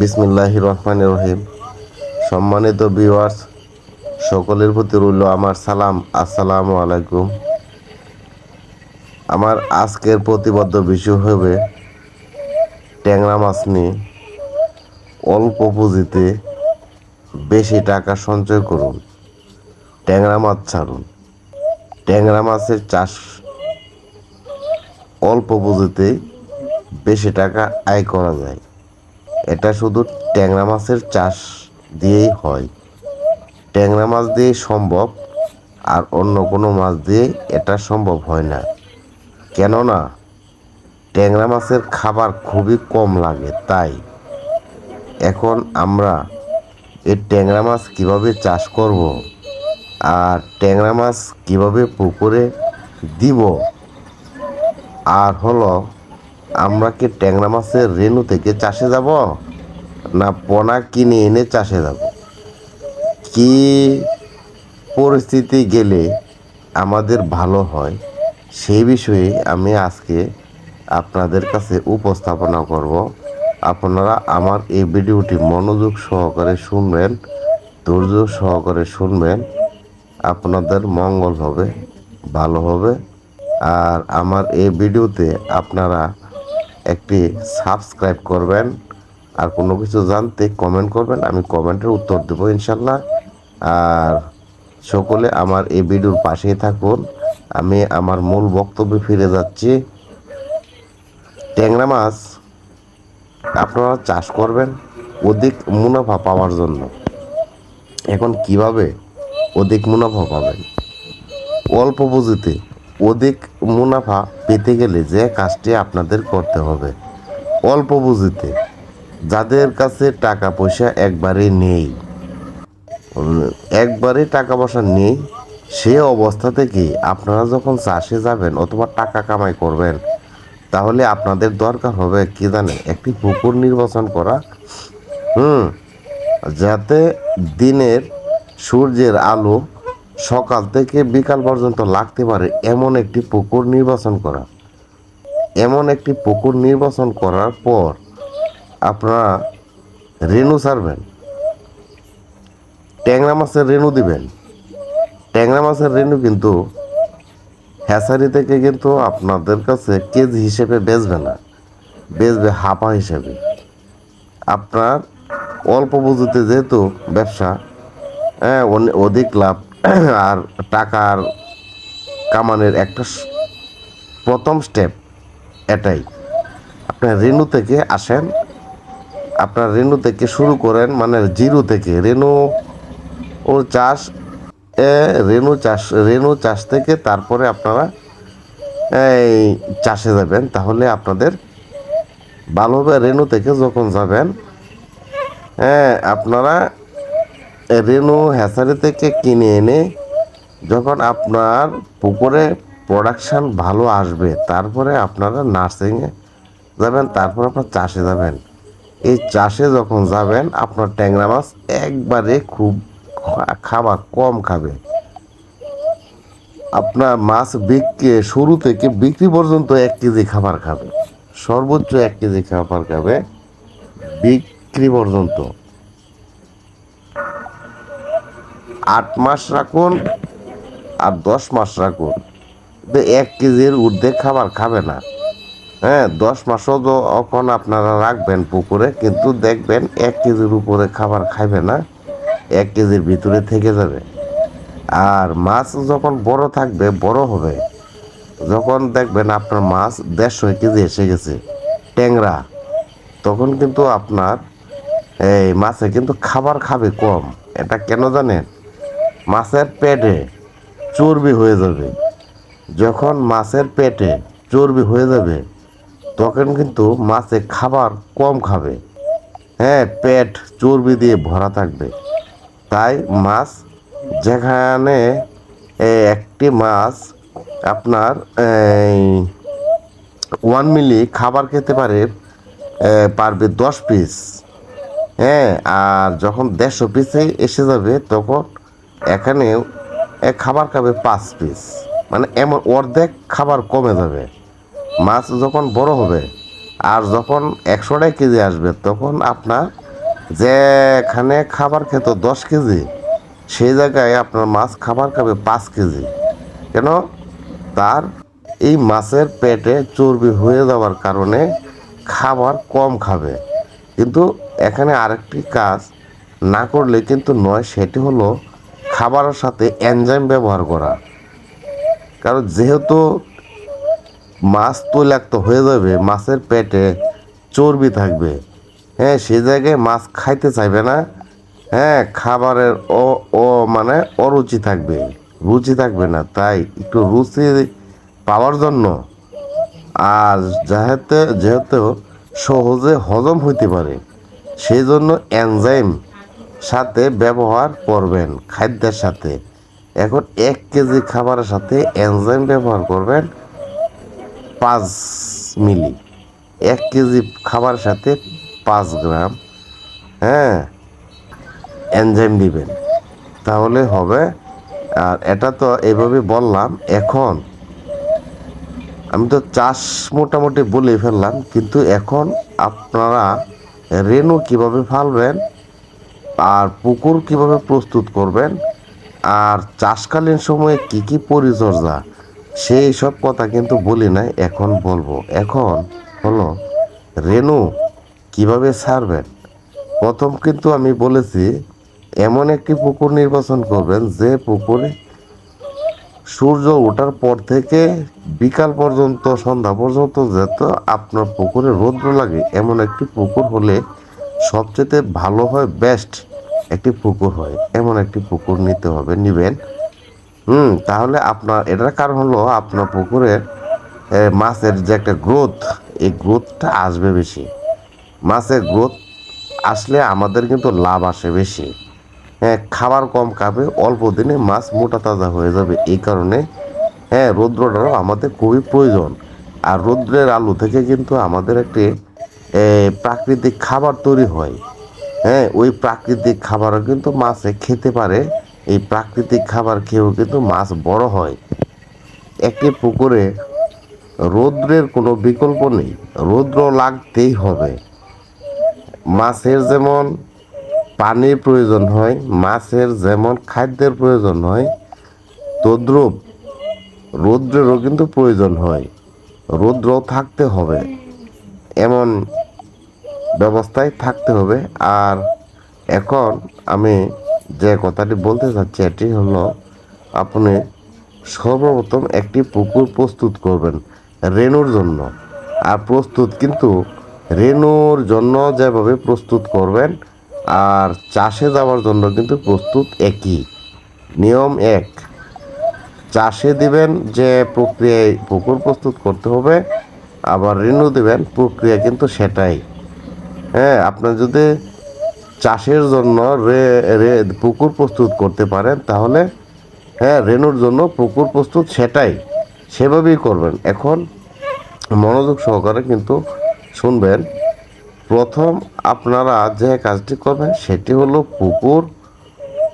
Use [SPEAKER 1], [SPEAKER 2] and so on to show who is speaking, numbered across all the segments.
[SPEAKER 1] বিসমিল্লাহ রহমান রহিম। সম্মানিত ভিউয়ার্স সকলের প্রতি রইল আমার সালাম। আসসালামু আলাইকুম। আমার আজকের প্রতিবদ্ধ বিষয় হবে ট্যাংরা মাছ নিয়ে অল্প পুঁজিতে বেশি টাকা সঞ্চয় করুন, ট্যাংরা মাছ ছাড়ুন। ট্যাংরা মাছের চাষ অল্প পুঁজিতে বেশি টাকা আয় করা যায়। এটা শুধু ট্যাংরা মাছের চাষ দিয়েই হয়। ট্যাংরা মাছ দিয়ে সম্ভব, আর অন্য কোনো মাছ দিয়ে এটা সম্ভব হয় না। কেননা, ট্যাংরা মাছের খাবার খুবই কম লাগে, তাই এখন আমরা এই ট্যাংরা মাছ কীভাবে চাষ করব আর ট্যাংরা মাছ কীভাবে পুকুরে দিব, আর হলো আমরা কি ট্যাংরা মাছের রেণু থেকে চাষে যাব? না পোনা কিনে এনে চাষে যাব? কি পরিস্থিতি গেলে আমাদের ভালো হয়? সেই বিষয়ে আমি আজকে আপনাদের কাছে উপস্থাপনা করব। আপনারা আমার এই ভিডিওটি মনোযোগ সহকারে শুনবেন, ধৈর্য সহকারে শুনবেন। আপনাদের মঙ্গল হবে, ভালো হবে। আর আমার এই ভিডিওতে আপনারা একটি সাবস্ক্রাইব করবেন। আর কোনো কিছু জানতে কমেন্ট করবেন, আমি কমেন্টের উত্তর দেবো ইনশাল্লাহ। আর সকলে আমার এই ভিডিওর পাশেই থাকুন। আমি আমার মূল বক্তব্যে ফিরে যাচ্ছি। ট্যাংরা মাছ, আপনারা চাষ করবেন, অধিক মুনাফা পাওয়ার জন্য। এখন কীভাবে অধিক মুনাফা পাবেন? অল্প পুঁজিতে। অধিক মুনাফা পেতে গেলে যে কাজটি আপনাদের করতে হবে। অল্প পুঁজিতে। যাদের কাছে টাকা পয়সা একবারে নেই, একবারে টাকা পয়সা নেই, সে অবস্থা থেকে আপনারা যখন চাষে যাবেন অথবা টাকা কামাই করবেন, তাহলে আপনাদের দরকার হবে কি জানেন একটি পুকুর নির্বাচন করা। হুম, যাতে দিনের সূর্যের আলো সকাল থেকে বিকাল পর্যন্ত লাগতে পারে এমন একটি পুকুর নির্বাচন করা। এমন একটি পুকুর নির্বাচন করার পর আপনারা রেণু ছাড়বেন। ট্যাংরা মাছের রেণু দিবেন। ট্যাংরা মাছের রেণু কিন্তু হ্যাচারি থেকে কিন্তু আপনাদের কাছে কেজি হিসেবে বেচবে না। বেচবে হাপা হিসেবে। আপনার অল্প পুঁজিতে যেহেতু ব্যবসা হ্যাঁ অধিক লাভ আর টাকার কামানের একটা প্রথম স্টেপ এটাই। আপনার রেণু থেকে আসেন, আপনার রেণু থেকে শুরু করেন মানে জিরো থেকে। রেণু ও চাষ রেণু চাষ রেণু চাষ থেকে তারপরে আপনারা এই চাষে যাবেন। তাহলে আপনাদের ভালোভাবে রেণু থেকে যখন যাবেন হ্যাঁ আপনারা রেণু হ্যাচারি থেকে কিনে এনে যখন আপনার পুকুরে প্রোডাকশান ভালো আসবে, তারপরে আপনারা নার্সিংয়ে যাবেন, তারপর আপনার চাষে যাবেন। এই চাষে যখন যাবেন, আপনার ট্যাংরা মাছ একবারে খুব খাবার কম খাবে। আপনার মাছ বিক্রি, শুরু থেকে বিক্রি পর্যন্ত এক কেজি খাবার খাবে। সর্বোচ্চ এক কেজি খাবার খাবে বিক্রি পর্যন্ত। আট মাস রাখুন আর দশ মাস রাখুন। তো এক কেজির ঊর্ধ্বে খাবার খাবে না। হ্যাঁ দশ মাসও যখন আপনারা রাখবেন পুকুরে, কিন্তু দেখবেন এক কেজির উপরে খাবার খাবে না, এক কেজির ভিতরে থেকে যাবে। আর মাছ যখন বড় থাকবে, বড় হবে। যখন দেখবেন আপনার মাছ দেড়শো কেজি এসে গেছে, ট্যাংরা, তখন কিন্তু আপনার এই মাছে কিন্তু খাবার খাবে কম। এটা কেন জানেন? মাছের পেটে চর্বি হয়ে যাবে। যখন মাছের পেটে চর্বি হয়ে যাবে, তখন কিন্তু মাছে খাবার কম খাবে। হ্যাঁ পেট চর্বি দিয়ে ভরা থাকবে। তাই মাছ যেখানে একটি মাছ আপনার ওয়ান মিলি খাবার খেতে পারে পারবে দশ পিস হ্যাঁ আর যখন দেড়শো পিসে এসে যাবে, তখন এখানে খাবার খাবে পাঁচ পিস মানে এমন অর্ধেক খাবার কমে যাবে। মাছ যখন বড় হবে, আর যখন একশোটাই কেজি আসবে, তখন আপনার যেখানে খাবার খেত দশ কেজি, সেই জায়গায় আপনার মাছ খাবার খাবে পাঁচ কেজি। কেন? তার এই মাছের পেটে চর্বি হয়ে যাওয়ার কারণে খাবার কম খাবে। কিন্তু এখানে আরেকটি কাজ না করলে কিন্তু নয়, সেটি হলো খাবারের সাথে এনজাইম ব্যবহার করা। কারণ যেহেতু মাছ তৈলাক্ত হয়ে যাবে, মাছের পেটে চর্বি থাকবে। হ্যাঁ সে জায়গায় মাছ খাইতে চাইবে না। হ্যাঁ খাবারের ও ও মানে অরুচি থাকবে, রুচি থাকবে না। তাই একটু রুচি পাওয়ার জন্য আর যেহেতু যেহেতু সহজে হজম হইতে পারে সেই জন্য এনজাইম সাথে ব্যবহার করবেন, খাদ্যের সাথে। এখন এক কেজি খাবারের সাথে এনজাইম ব্যবহার করবেন পাঁচ মিলি। এক কেজি খাবারের সাথে পাঁচ গ্রাম হ্যাঁ এনজাইম দিবেন। তাহলে হবে, আর এটা তো এইভাবে বললাম, এখন আমি তো চাষ মোটামুটি বলে ফেললাম, কিন্তু এখন আপনারা রেনু কীভাবে ফালবেন আর পুকুর কীভাবে প্রস্তুত করবেন? আর চাষকালীন সময়ে কি কি পরিচর্যা? সেই সব কথা কিন্তু বলি নাই, এখন বলব। এখন হলো রেনু কীভাবে ছাড়বেন প্রথম কিন্তু আমি বলেছি, এমন একটি পুকুর নির্বাচন করবেন যে পুকুরে সূর্য ওঠার পর থেকে বিকাল পর্যন্ত, সন্ধ্যা পর্যন্ত যেত আপনার পুকুরে রৌদ্র লাগে। এমন একটি পুকুর হলে সবচেয়ে ভালো হয় বেস্ট একটি পুকুর হয়। এমন একটি পুকুর নিতে হবে, নিবেন। হুম, তাহলে আপনার, এটার কারণ হলো আপনার পুকুরের মাছের যে একটা গ্রোথ এই গ্রোথটা আসবে বেশি। মাছের গ্রোথ আসলে আমাদের কিন্তু লাভ আসে বেশি। হ্যাঁ খাবার কম খাবে, অল্প দিনে মাছ মোটা তাজা হয়ে যাবে। এই কারণে হ্যাঁ রৌদ্রটারও আমাদের খুবই প্রয়োজন। আর রৌদ্রের আলু থেকে কিন্তু আমাদের একটি প্রাকৃতিক খাবার তৈরি হয়। হ্যাঁ ওই প্রাকৃতিক খাবারও কিন্তু মাছে খেতে পারে। এই প্রাকৃতিক খাবার খেয়েও কিন্তু মাছ বড় হয়। একটি পুকুরে রৌদ্রের কোনো বিকল্প নেই। রৌদ্র লাগতেই হবে। মাছের যেমন পানির প্রয়োজন হয়, মাছের যেমন খাদ্যের প্রয়োজন হয়, তদ্রূপ রৌদ্রেরও কিন্তু প্রয়োজন হয়। রৌদ্র থাকতে হবে। এমন ব্যবস্থায় থাকতে হবে। আর এখন আমি যে কথাটি বলতে চাচ্ছি এটি হলো আপনি সর্বপ্রথম একটি পুকুর প্রস্তুত করবেন রেনুর জন্য। আর প্রস্তুত কিন্তু রেনুর জন্য যেভাবে প্রস্তুত করবেন, আর চাষে যাওয়ার জন্য কিন্তু প্রস্তুত একই। নিয়ম এক, চাষে দিবেন যে প্রক্রিয়ায় পুকুর প্রস্তুত করতে হবে আবার রেনু দেবেন, প্রক্রিয়া কিন্তু সেটাই। হ্যাঁ আপনার যদি চাষের জন্য রে রে, পুকুর প্রস্তুত করতে পারেন, তাহলে হ্যাঁ রেনুর জন্য পুকুর প্রস্তুত সেটাই, সেভাবেই করবেন। এখন মনোযোগ সহকারে কিন্তু শুনবেন। প্রথম আপনারা যে কাজটি করবেন, সেটি হলো পুকুর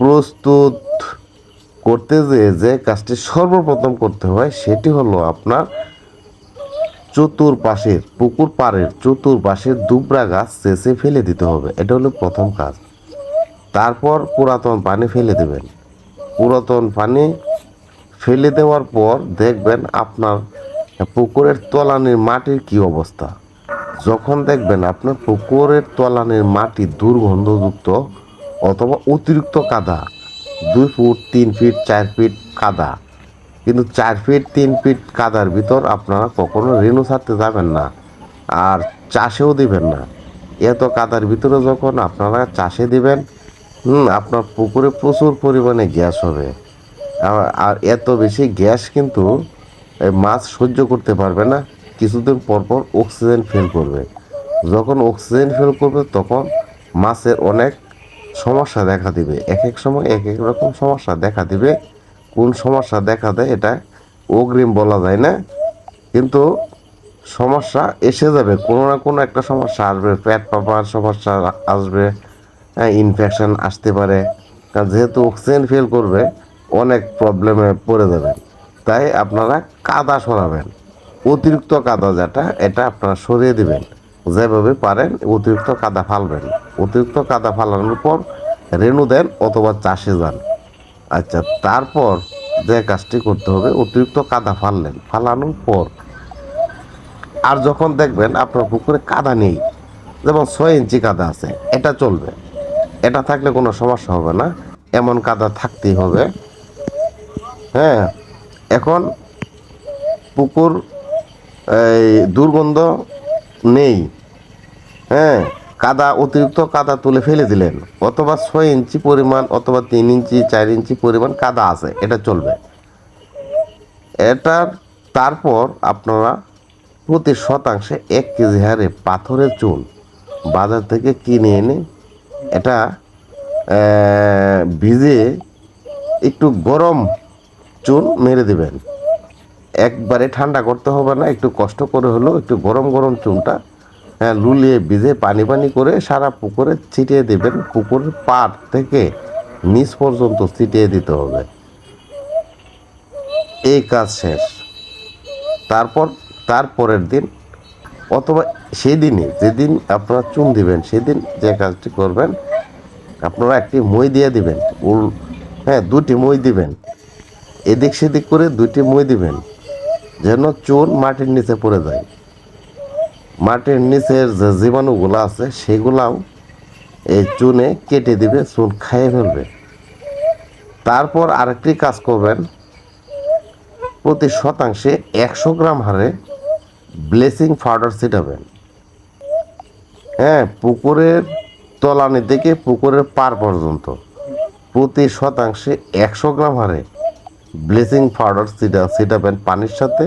[SPEAKER 1] প্রস্তুত করতে যে যে কাজটি সর্বপ্রথম করতে হয়, সেটি হলো আপনার চতুর্পাশের পুকুর পাড়ের চতুর্পাশের দুবরা গাছ চেঁচে ফেলে দিতে হবে। এটা হলো প্রথম কাজ। তারপর পুরাতন পানি ফেলে দেবেন। পুরাতন পানি ফেলে দেওয়ার পর দেখবেন আপনার পুকুরের তলানির মাটির কি অবস্থা। যখন দেখবেন আপনার পুকুরের তলানির মাটি দুর্গন্ধযুক্ত অথবা অতিরিক্ত কাদা, দুই ফুট, তিন ফিট, চার ফিট কাদা কিন্তু চার ফিট, তিন ফিট কাদার ভিতর আপনারা কখনো রেণু ছাড়তে যাবেন না আর চাষেও দিবেন না। এত কাদার ভিতরে যখন আপনারা চাষে দিবেন, হুম, আপনার পুকুরে প্রচুর পরিমাণে গ্যাস হবে। আর- এত বেশি গ্যাস কিন্তু মাছ সহ্য করতে পারবে না, কিছুদিন পর পর অক্সিজেন ফেল করবে। যখন অক্সিজেন ফেল করবে, তখন মাছের অনেক সমস্যা দেখা দিবে। এক এক সময় এক এক রকম সমস্যা দেখা দিবে। কোন সমস্যা দেখা দেয় এটা অগ্রিম বলা যায় না। কিন্তু সমস্যা এসে যাবে, কোনো না কোনো একটা সমস্যা আসবে, পেট পাপার সমস্যা আসবে হ্যাঁ ইনফেকশান আসতে পারে। কারণ যেহেতু অক্সিজেন ফেল করবে, অনেক প্রবলেমে পড়ে যাবেন তাই আপনারা কাদা সরাবেন, অতিরিক্ত কাদা যেটা, এটা আপনারা সরিয়ে দিবেন। যেভাবে পারেন অতিরিক্ত কাদা ফালবেন। অতিরিক্ত কাদা ফালানোর পর রেণু দেন অথবা চাষে যান। আচ্ছা তারপর যে কাজটি করতে হবে, অতিরিক্ত কাদা ফাললেন। ফালানোর পর আর যখন দেখবেন আপনার পুকুরে কাদা নেই, যেমন ছয় ইঞ্চি কাদা আছে, এটা চলবে। এটা থাকলে কোনো সমস্যা হবে না, এমন কাদা থাকতেই হবে। হ্যাঁ এখন পুকুর, এই দুর্গন্ধ নেই। হ্যাঁ কাদা, অতিরিক্ত কাদা তুলে ফেলে দিলেন। অথবা ছয় ইঞ্চি পরিমাণ অথবা তিন ইঞ্চি, চার ইঞ্চি পরিমাণ কাদা আছে, এটা চলবে। এটার তারপর আপনারা প্রতি শতাংশে এক কেজি হারে পাথরের চুন বাজার থেকে কিনে এনে এটা ভিজে একটু গরম চুন মেরে দেবেন। একবারে ঠান্ডা করতে হবে না, একটু কষ্ট করে হলেও একটু গরম গরম চুনটা লুলিয়ে ভিজে পানি পানি করে সারা পুকুরে ছিটিয়ে দেবেন। পুকুরের পাড় থেকে নিচ পর্যন্ত ছিটিয়ে দিতে হবে। এই কাজ শেষ। তারপর, তারপরের দিন অথবা সেদিনই, যেদিন আপনারা চুন দিবেন, সেদিন যে কাজটি করবেন, আপনারা একটি মই দিয়ে দিবেন। উল হ্যাঁ দুটি মই দিবেন। এদিক সেদিক করে দুটি মই দিবেন, যেন চুন মাটির নিচে পড়ে যায়। মাটির নিচের যে জীবাণুগুলো আছে, সেগুলাও এই চুনে কেটে দিবে, চুন খাইয়ে ফেলবে। তারপর আরেকটি কাজ করবেন, প্রতি শতাংশে একশো গ্রাম হারে ব্লেসিং পাউডার ছিটাবেন। হ্যাঁ পুকুরের তলানি থেকে পুকুরের পার পর্যন্ত প্রতি শতাংশে একশো গ্রাম হারে ব্লিচিং পাউডার ছিটা ছিটাবেন, পানির সাথে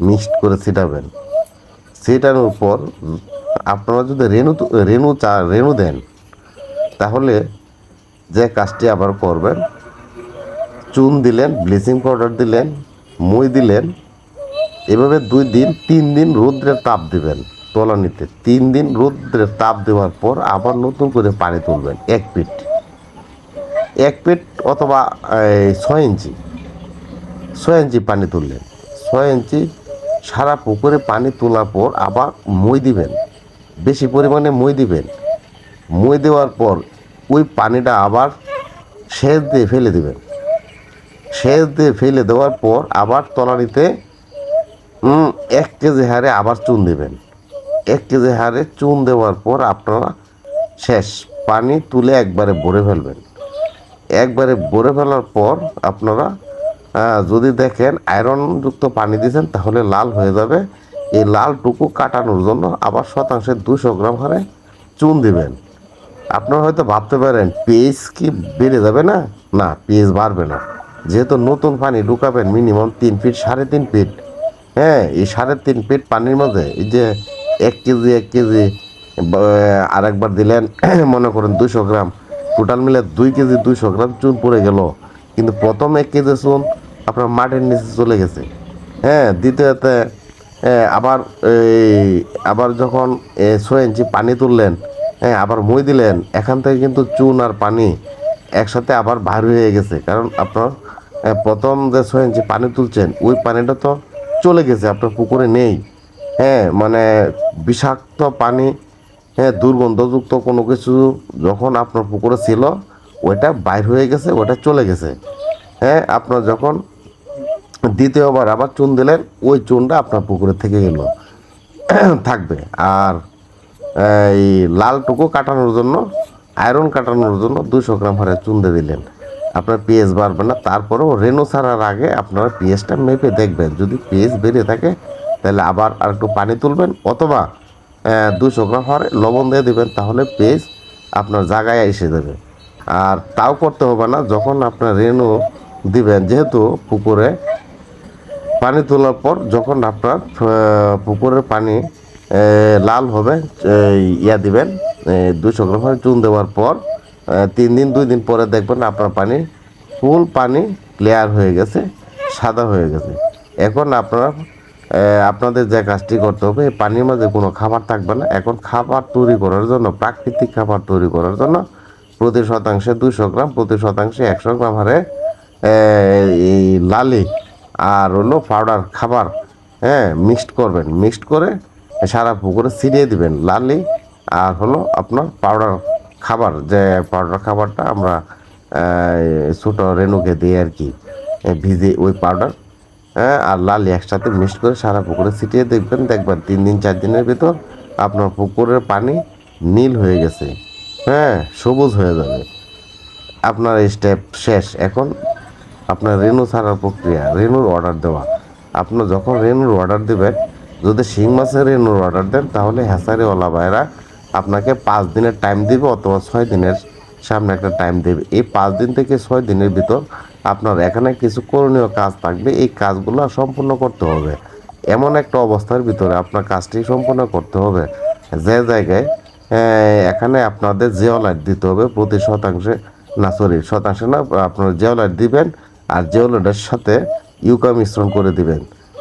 [SPEAKER 1] মিক্সড করে ছিটাবেন। ছিটানোর পর আপনারা যদি রেণু রেণু চা রেণু দেন, তাহলে যে কাজটি আবার করবেন, চুন দিলেন, ব্লিচিং পাউডার দিলেন, মই দিলেন, এভাবে দুই দিন, তিন দিন রৌদ্রের তাপ দিবেন তলানিতে। তিন দিন রৌদ্রের তাপ দেওয়ার পর আবার নতুন করে পানি তুলবেন, এক ফিট। এক পিট অথবা ছয় ইঞ্চি। ছয় ইঞ্চি পানি তুললেন। ছয় ইঞ্চি সারা পুকুরে পানি তোলার পর আবার মই দিবেন। বেশি পরিমাণে মই দিবেন। মই দেওয়ার পর ওই পানিটা আবার সেচ দিয়ে ফেলে দিবেন। সেচ দিয়ে ফেলে দেওয়ার পর আবার তলানিতে এক কেজি হারে আবার চুন দেবেন। এক কেজি হারে চুন দেওয়ার পর আপনারা শেষ পানি তুলে একবারে ভরে ফেলবেন। একবারে ভরে ফেলার পর আপনারা যদি দেখেন আয়রনযুক্ত পানি দিয়েছেন, তাহলে লাল হয়ে যাবে। এই লালটুকু কাটানোর জন্য আবার শতাংশে দুশো গ্রাম হারে চুন দিবেন। আপনারা হয়তো ভাবতে পারেন পেজ কি বেড়ে যাবে না? না পেজ বাড়বে না। যেহেতু নতুন পানি ঢুকাবেন মিনিমাম তিন ফিট সাড়ে তিন ফিট হ্যাঁ এই সাড়ে তিন ফিট পানির মধ্যে এই যে এক কেজি এক কেজি আরেকবার দিলেন, মনে করেন দুশো গ্রাম। টোটাল মিলে দুই কেজি, দুইশো গ্রাম চুন পড়ে গেল। কিন্তু প্রথম এক কেজি চুন আপনার মাটির নিচে চলে গেছে। হ্যাঁ দ্বিতীয়তে আবার এই, আবার যখন ছয় ইঞ্চি পানি তুললেন হ্যাঁ আবার মই দিলেন, এখান থেকে কিন্তু চুন আর পানি একসাথে আবার ভার হয়ে গেছে। কারণ আপনার প্রথম যে ছয় ইঞ্চি পানি তুলছেন, ওই পানিটা তো চলে গেছে, আপনার পুকুরে নেই। হ্যাঁ মানে বিষাক্ত পানি হ্যাঁ দুর্গন্ধযুক্ত কোনো কিছু যখন আপনার পুকুরে ছিল, ওইটা বাইর হয়ে গেছে ওটা চলে গেছে। হ্যাঁ আপনার যখন দ্বিতীয়বার আবার চুন দিলেন, ওই চুনটা আপনার পুকুরে থেকে গেল থাকবে। আর এই লালটুকু কাটানোর জন্য, আয়রন কাটানোর জন্য দুশো গ্রাম হারে চুন দিয়ে দিলেন। আপনার পিএস বাড়বে না, তারপরেও রেনু ছাড়ার আগে আপনারা পিএসটা মেপে দেখবেন। যদি পিএস বেড়ে থাকে, তাহলে আবার আর একটু পানি তুলবেন, অথবা দুশো গ্রাম হারে লবণ দিয়ে দেবেন, তাহলে পেজ আপনার জায়গায় এসে দেবে আর তাও করতে হবে না, যখন আপনার রেনু দিবেন, যেহেতু পুকুরে পানি তোলার পর যখন আপনার পুকুরের পানি লাল হবে ইয়া দিবেন দুশো গ্রাম চুন দেওয়ার পর তিন দিন, দুই দিন পরে দেখবেন আপনার পানি ফুল পানি ক্লিয়ার হয়ে গেছে, সাদা হয়ে গেছে। এখন আপনারা আপনাদের যে কাজটি করতে হবে পানির মাঝে কোনো খাবার থাকবে না। এখন খাবার তৈরি করার জন্য, প্রাকৃতিক খাবার তৈরি করার জন্য প্রতি শতাংশে দুশো গ্রাম, প্রতি শতাংশে একশো গ্রাম হারে লালি আর হলো পাউডার খাবার হ্যাঁ মিক্সড করবেন। মিক্সড করে সারা পুকুরে ছিটিয়ে দিবেন লালি আর হলো আপনার পাউডার খাবার, যে পাউডার খাবারটা আমরা ছোটো রেনুকে দিই আর কি ভিজে ওই পাউডার হ্যাঁ আর লালি একসাথে মিক্সড করে সারা পুকুরে ছিটিয়ে দেখবেন দেখবেন তিন দিন, চার দিনের ভিতর আপনার পুকুরের পানি নীল হয়ে গেছে হ্যাঁ সবুজ হয়ে যাবে। আপনার স্টেপ শেষ। এখন আপনার রেনু ছাড়ার প্রক্রিয়া রেনুর অর্ডার দেওয়া। আপনার যখন রেনুর অর্ডার দেবেন, যদি শিং মাছের রেনুর অর্ডার দেন, তাহলে হ্যাসারিওয়ালা ভাইরা আপনাকে পাঁচ দিনের টাইম দিবে অথবা ছয় দিনের সামনে একটা টাইম দেবে। এই পাঁচ দিন থেকে ছয় দিনের ভিতর আপনার এখানে কিছু করণীয় কাজ থাকবে। এই কাজগুলো সম্পূর্ণ করতে হবে। এমন একটা অবস্থার ভিতরে আপনার কাজটি সম্পূর্ণ করতে হবে। যে জায়গায় এখানে আপনাদের জিওলাইট দিতে হবে প্রতি শতাংশে না সরি শতাংশে না, আপনার জিওলাইট দিবেন আর জিওলাইটের সাথে ইউকা মিশ্রণ করে দিবেন।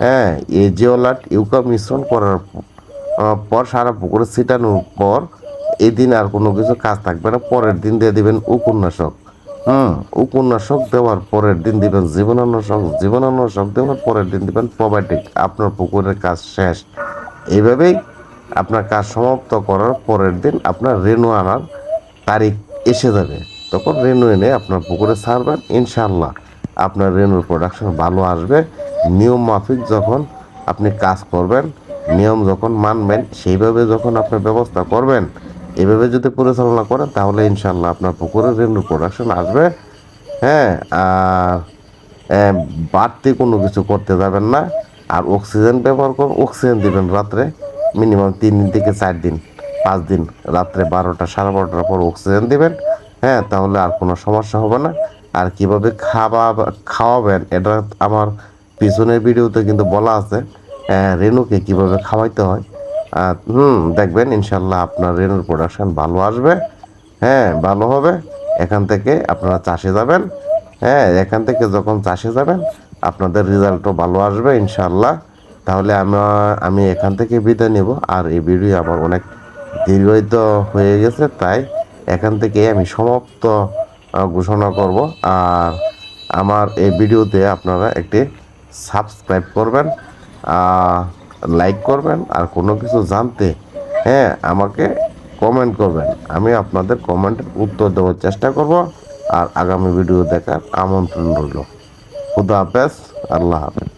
[SPEAKER 1] হ্যাঁ এই জিওলাইট ইউকা মিশ্রণ করার পর সারা পুকুরে ছিটানোর পর এদিন আর কোনো কিছু কাজ থাকবে না। পরের দিন দিয়ে দিবেন উপন্যাসক। হুম, উপন্যাসক দেওয়ার পরের দিন দিবেন জীবনান্বেষক। জীবনান্বেষক দেওয়ার পরের দিন দিবেন প্রোবায়োটিক আপনার পুকুরের কাজ শেষ। এইভাবেই আপনার কাজ সমাপ্ত করার পরের দিন আপনার রেনু আনার তারিখ এসে যাবে। তখন রেনু এনে আপনার পুকুরে ছাড়বেন ইনশাল্লাহ আপনার রেনুর প্রোডাকশন ভালো আসবে। নিয়ম মাফিক যখন আপনি কাজ করবেন, নিয়ম যখন মানবেন, সেইভাবে যখন আপনি ব্যবস্থা করবেন, এভাবে যদি পরিচালনা করেন, তাহলে ইনশাল্লাহ আপনার পুকুরে রেনুর প্রোডাকশন আসবে। হ্যাঁ আর বাড়তি কোনো কিছু করতে যাবেন না। আর অক্সিজেন ব্যবহার করুন অক্সিজেন দিবেন রাত্রে মিনিমাম তিন দিন থেকে চার দিন, পাঁচ দিন, রাত্রে বারোটা সাড়ে বারোটার পর অক্সিজেন দিবেন। হ্যাঁ তাহলে আর কোনো সমস্যা হবে না। আর কীভাবে খাওয়া খাওয়াবেন, এটা আমার পিছনের ভিডিওতে কিন্তু বলা আছে। রেনুকে কীভাবে খাওয়াইতে হয়। হুম, দেখবেন ইনশাল্লাহ আপনার রেনুর প্রোডাকশন ভালো আসবে। হ্যাঁ ভালো হবে। এখান থেকে আপনারা চাষে যাবেন। হ্যাঁ এখান থেকে যখন চাষে যাবেন, আপনাদের রেজাল্টও ভালো আসবে ইনশাল্লাহ। তাহলে আমার, আমি এখান থেকে বিদায় নেব। আর এই ভিডিও আমার অনেক দীর্ঘায়িত হয়ে গেছে, তাই এখান থেকে আমি সমাপ্ত ঘোষণা করব। আর আমার এই ভিডিওতে আপনারা একটি সাবস্ক্রাইব করবেন লাইক করবেন, আর কোনো কিছু জানতে হ্যাঁ আমাকে কমেন্ট করবেন। আমি আপনাদের কমেন্টের উত্তর দেওয়ার চেষ্টা করব, আর আগামী ভিডিও দেখার আমন্ত্রণ রইল। খুদা হাফেজ, আল্লাহ হাফেজ।